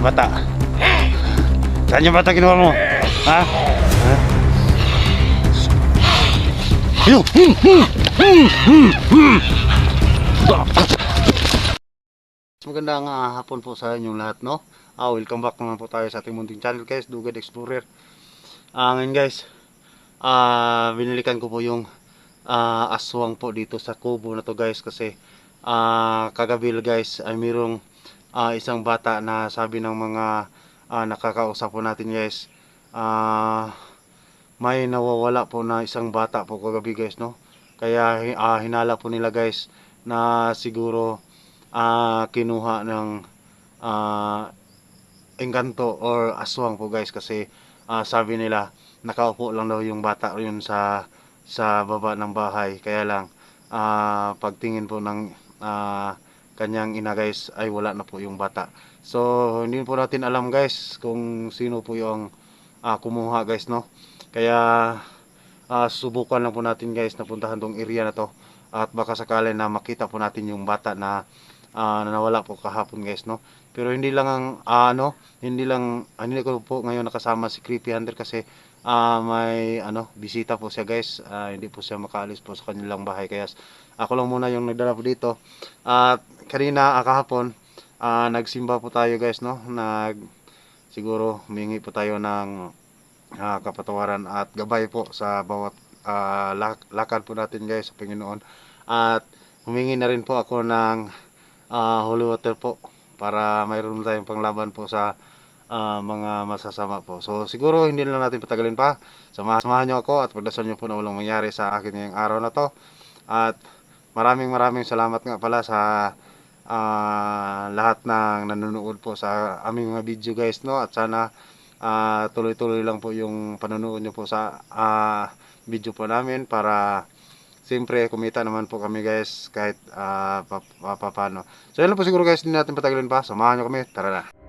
bata. Saan yung bata ginawa mo? Ha? Ha? Ayun! Hmm, hmm, hmm, hmm. Magandang ah, hapon po sa inyong lahat, no? Ah, welcome back naman po tayo sa ating munting channel, guys, Dugad Explorer. Ah, ngayon, guys, ah, binilikan ko po yung ah, aswang po dito sa kubo na to, guys, kasi ah, kagabi, guys, ay mayroong ah, isang bata na sabi ng mga ah, nakakausap po natin, guys, ah, may nawawala po na isang bata po kagabi, guys, no? Kaya ah, hinala po nila, guys, na siguro ah, kinuha ng ah, engkanto or aswang po guys kasi ah, sabi nila nakaupo lang daw yung bata yun sa sa baba ng bahay kaya lang ah, pagtingin po ng ah, kanyang ina guys ay wala na po yung bata. So hindi po natin alam guys kung sino po yung ah, kumuha guys no? Kaya ah, subukan lang po natin guys na puntahan tong area na to. At baka sakali na makita po natin yung bata na na nawala po kahapon guys no? Pero hindi lang ang ah, ano hindi lang ah, hindi ko po ngayon nakasama si Creepy Hunter kasi ah, may ano bisita po siya guys. Ah, hindi po siya makaalis po sa kanilang bahay. Kaya ako lang muna yung nagdala po dito. At kanina ah, kahapon ah, nagsimba po tayo guys no? Nag siguro humingi po tayo ng ah, kapatawaran at gabay po sa bawat ah, lak- lakad po natin guys sa Panginoon. At humingi na rin po ako ng ah, holy water po para mayroon tayong panglaban po sa ah, mga masasama po. So siguro hindi na natin patagalin pa. Samahan, nyo ako at pagdasal nyo po na walang mangyari sa akin ngayong araw na to. At maraming maraming salamat nga pala sa ah, lahat ng nanonood po sa aming mga video guys no at sana ah, tuloy-tuloy lang po yung panonood nyo po sa ah, video po namin para siyempre kumita naman po kami guys kahit ah, pa, pa, pa- paano. So yun lang po siguro guys, hindi natin patagalin pa. Samahan nyo kami. Tara na.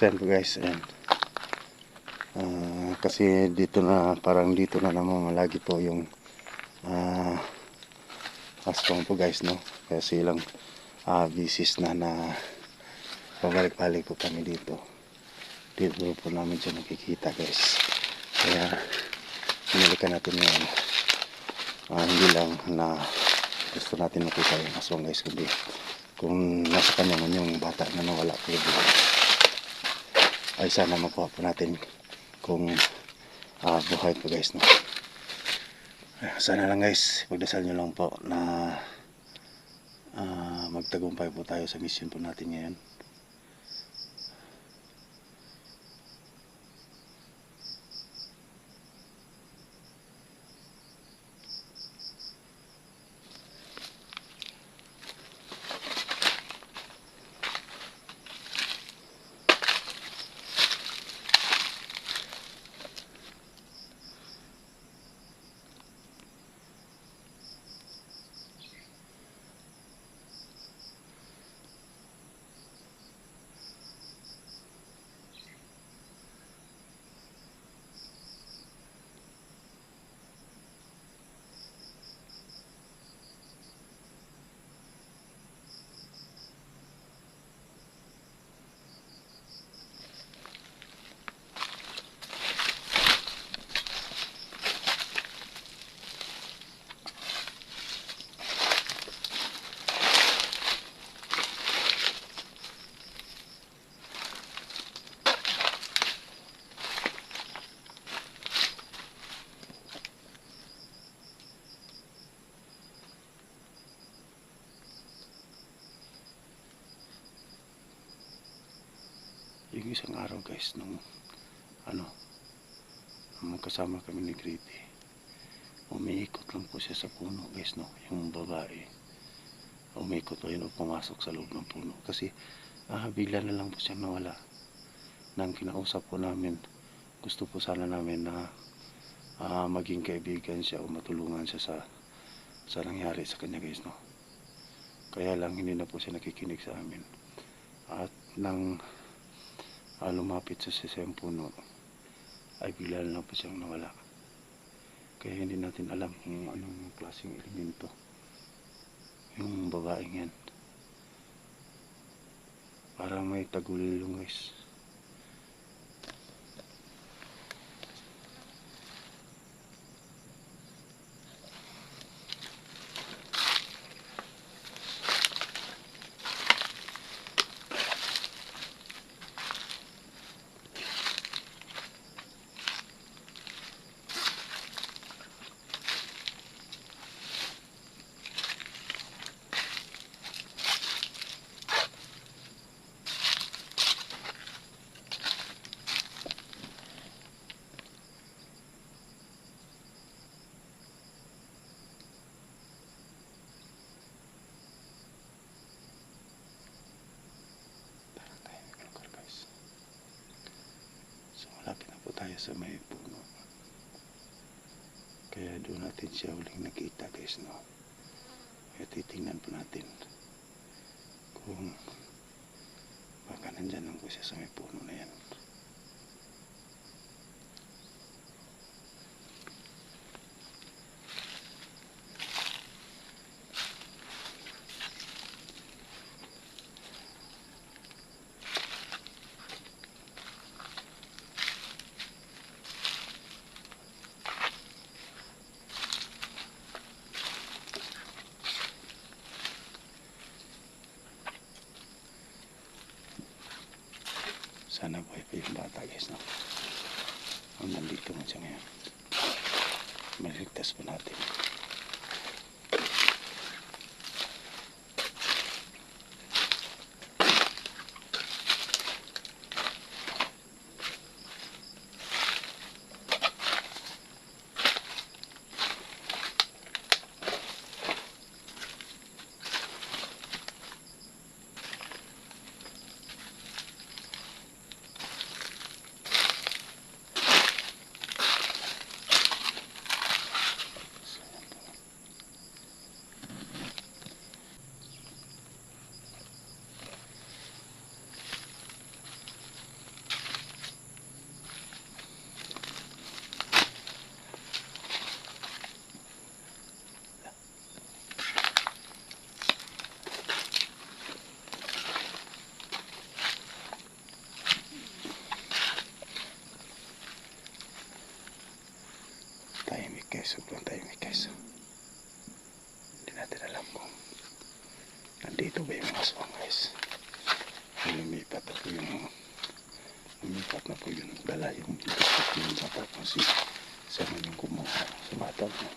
Po guys, ayan. Ah, kasi dito na, parang dito na naman lagi po yung ah, aswang po guys, no? Kaya silang ah, bisis na na pabalik-balik po kami dito. Dito po namin siya nakikita guys. Kaya pinalikan natin ngayon. Ah, hindi lang na gusto natin makita yung aswang guys kundi kung nasa kanya man yung bata na nawala dito ay sana makuha po natin kung ah, buhay po guys no? Ah, sana lang guys pagdasal nyo lang po na ah, magtagumpay po tayo sa mission po natin ngayon yung isang araw guys nung ano nung kasama kami ni Creepy umiikot lang po siya sa puno guys no? Yung babae. Umikot po yun o pumasok sa loob ng puno. Kasi ah, bigla na lang po siya nawala. Nang kinausap po namin gusto po sana namin na ah, maging kaibigan siya o matulungan siya sa sa nangyari sa kanya guys no? Kaya lang hindi na po siya nakikinig sa amin. At nang ah, lumapit sa sisayang puno ay bigla na lang po siyang nawala. Kaya hindi natin alam kung anong klaseng elemento yung babaeng yan. Parang may tagulilong guys. Tayo sa may puno. Kaya doon natin siya huling nakita guys no. Kaya titingnan po natin kung baka nandyan lang po siya sa may puno na yan. Sana buhay pa yung bata guys no. Ang nandito man siya ngayon. Maligtas po natin. So, yan po. Tahimik guys, sobrang tahimik guys. Hindi natin alam kung nandito ba yung mga aswang guys. Lumipat na po yung lumipat na po yung dala yung gusto ko yung bata kung si sa man yung kumuha sa bata mo.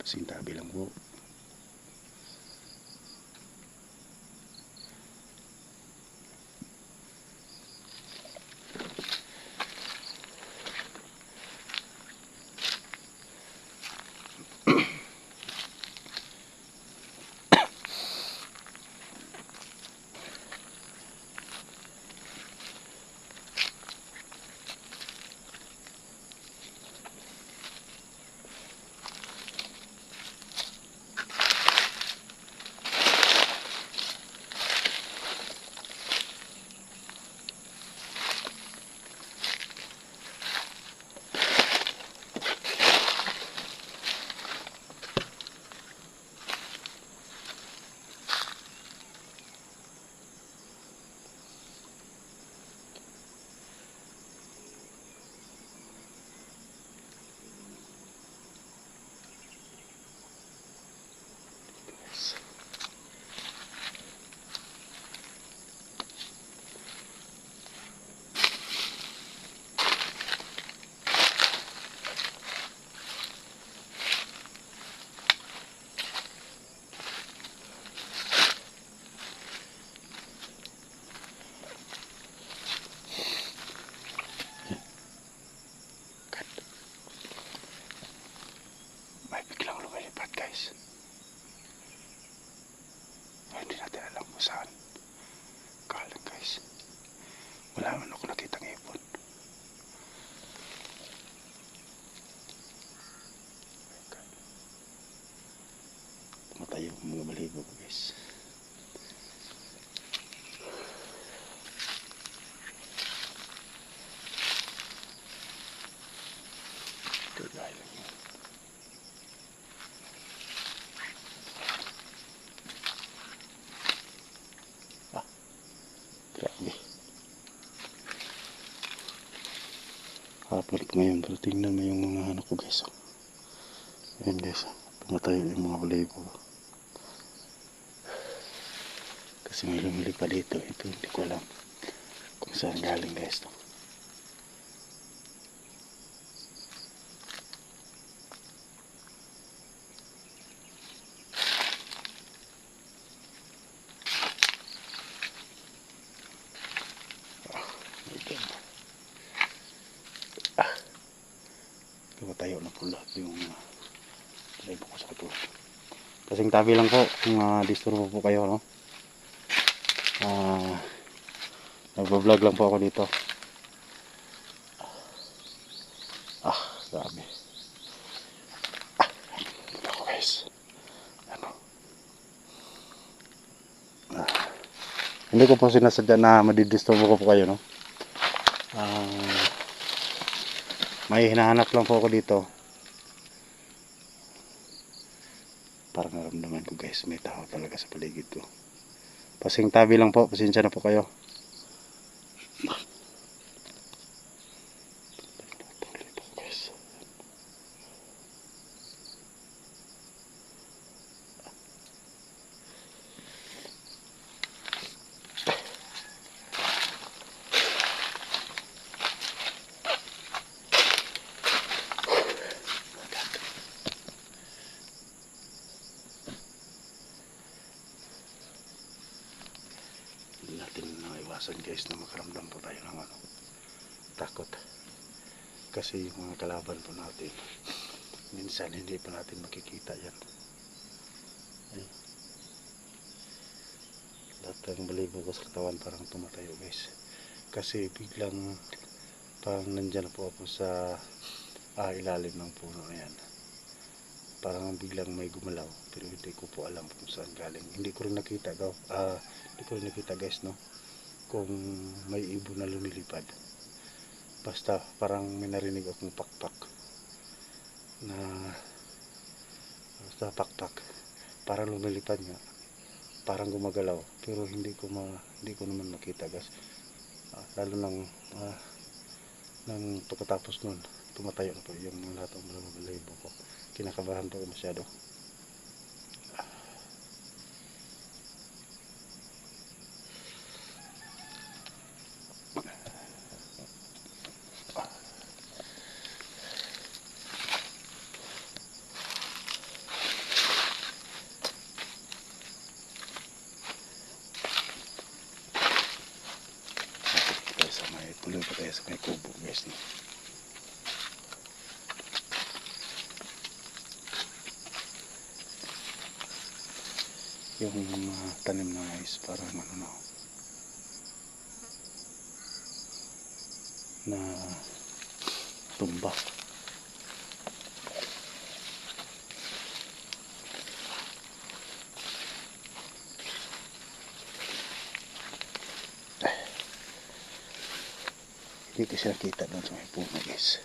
Kasing tabi lang po. Hapalit ngayon, pero tingnan mo yung mga ano ko guys. oh. Ayan guys, oh. pumatay yung mga balibo. Kasi may lumili dito. Ito hindi ko alam kung saan galing guys. To. Ah, my God. Ah. Tumatayo na po lahat yung uh, balibo ko sa katulad. Kasing tabi lang po kung uh, disturbo po kayo, no? Ah, nagbo-vlog lang po ako dito. Ah, grabe. Ah, ako guys. Ano? Ah, hindi ko po sinasadya na madidisturbo ko po kayo, no? Ah, may hinahanap lang po ako dito. Parang naramdaman ko guys, may tao talaga sa paligid ko. Pasing tabi lang po, pasensya na po kayo. Guys na makaramdam po tayo ng ano, takot. Kasi yung mga kalaban po natin, minsan hindi pa natin makikita yan. Ay. Lahat ng balibo ko sa katawan parang tumatayo guys. Kasi biglang parang nandyan na po ako sa ah, ilalim ng puno na yan. Parang biglang may gumalaw pero hindi ko po alam kung saan galing. Hindi ko rin nakita daw. Ah, hindi ko rin nakita guys no kung may ibon na lumilipad. Basta parang may narinig akong pakpak na basta pakpak. Parang lumilipad nga. Parang gumagalaw pero hindi ko ma hindi ko naman makita guys. Ah, lalo nang ah, nang pagkatapos nun tumatayo na po yung lahat ng mga ko. Kinakabahan po masyado Lapit tayo sa may tuloy pa tayo sa may kubo guys no? Yung mga tanim na mais parang ano no na tumba. Hindi ko siya nakita doon sa may puno guys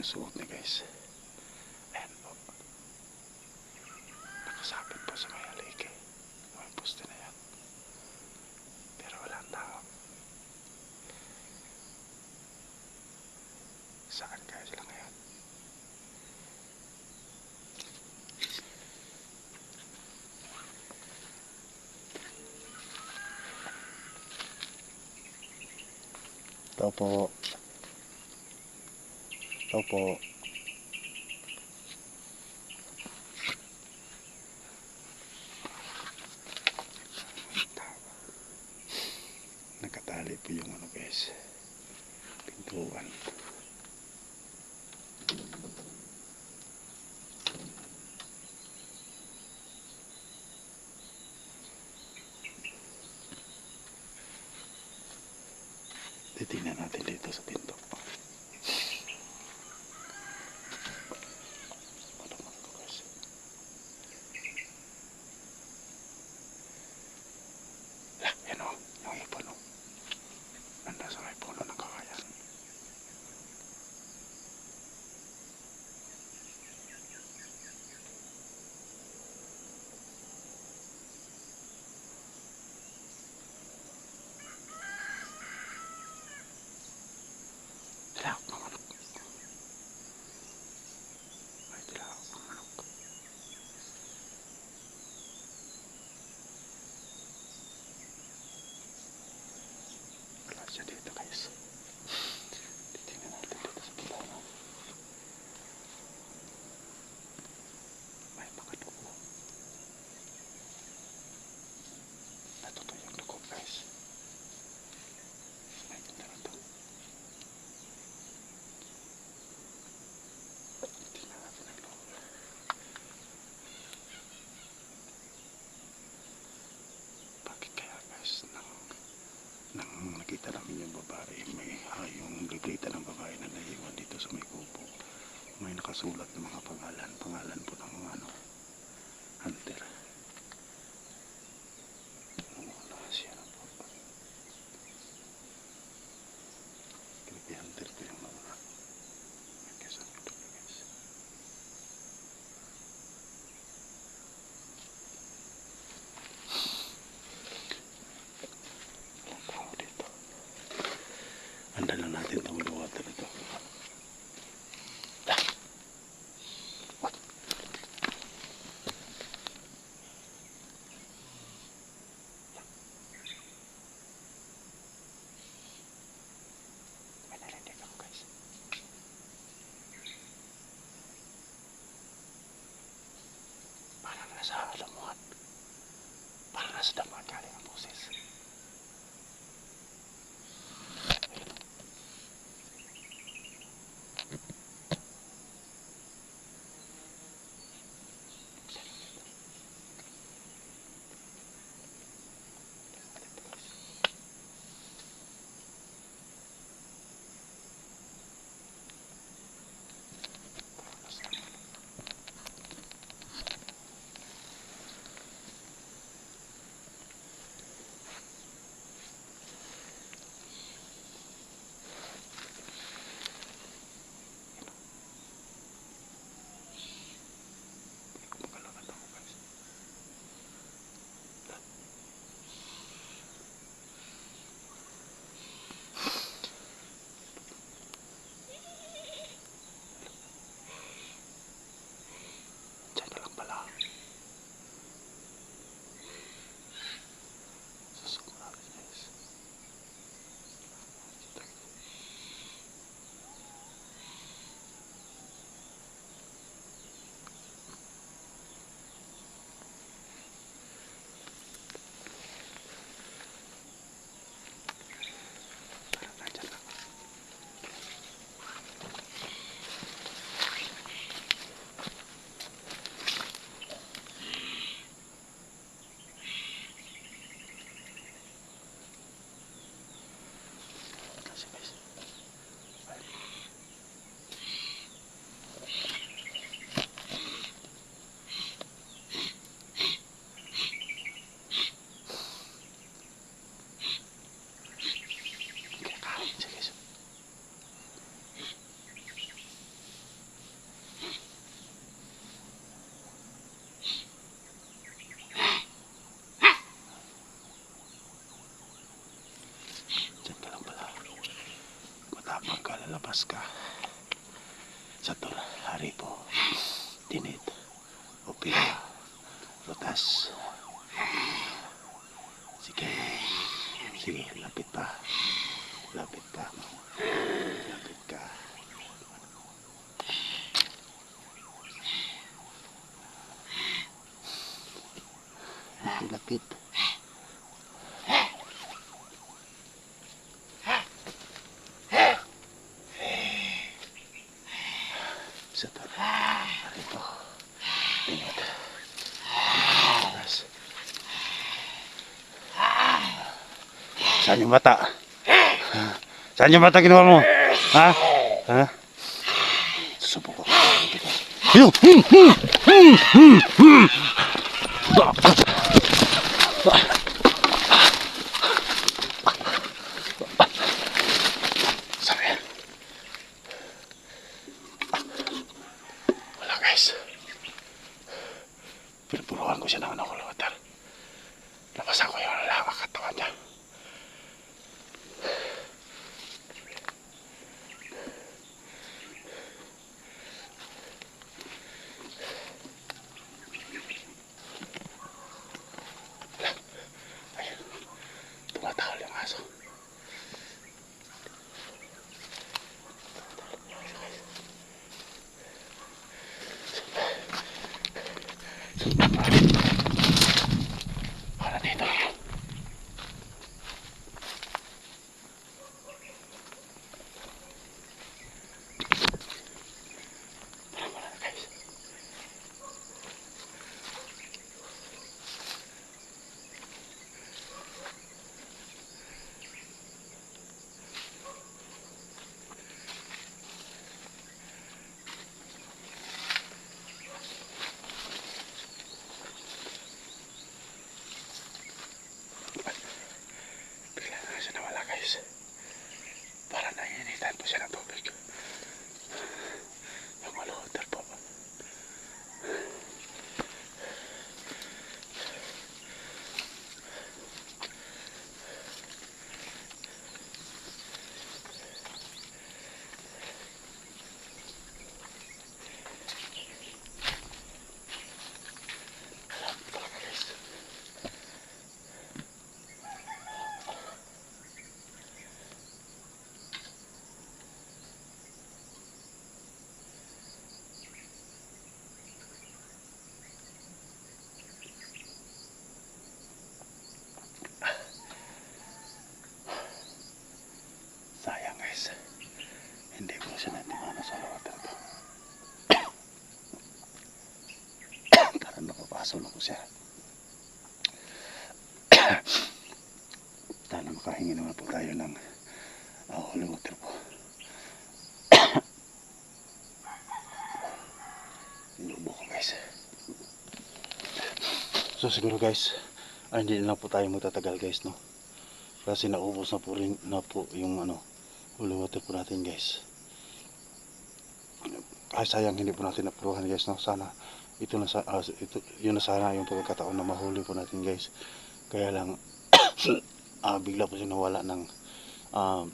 sinusuot niya guys ayan po. Nakasabit po sa may halike may poste na yan. Pero wala tao. Saan kaya sila ngayon? Ito po. Opo. Nakatali po yung ano guys. Pintuan. Titignan natin dito sa pintuan. したりとかです。solen. Paska. Satur, Haribo, Tinit, Opila, Rotas. Sige. Sige, lapit pa. Lapit pa. Lapit ka. Lapit. Satur, Haribo, Tinit. Rotas. Saan yung mata? Saan yung mata ginawa mo? Ha? Ha? Susubok ko. Ayun! Hmm, hmm, hmm, hmm, hmm. Sabi. Ko siya ng ano water. Nabasan ko yung lalaka katawan Makahingi naman po tayo ng uh, holy water po. Inubo ko guys. So siguro guys, ay, hindi na po tayo magtatagal guys no. Kasi naubos na po rin na po yung ano, holy water po natin guys. Ay sayang hindi po natin napuruhan guys no. Sana ito na sa ah, ito yun na sana yung pagkakataon na mahuli po natin guys. Kaya lang ah, bigla po siya nawala ng ah,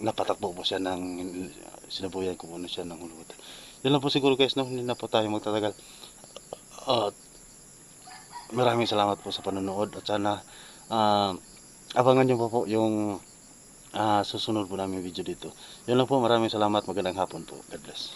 napatakbo po siya ng sinabuyan ko muna siya ng water. Yan lang po siguro guys no, hindi na po tayo magtatagal. At maraming salamat po sa panonood at sana ah, abangan nyo po po yung ah, susunod po namin video dito. Yun lang po, maraming salamat, magandang hapon po. God bless.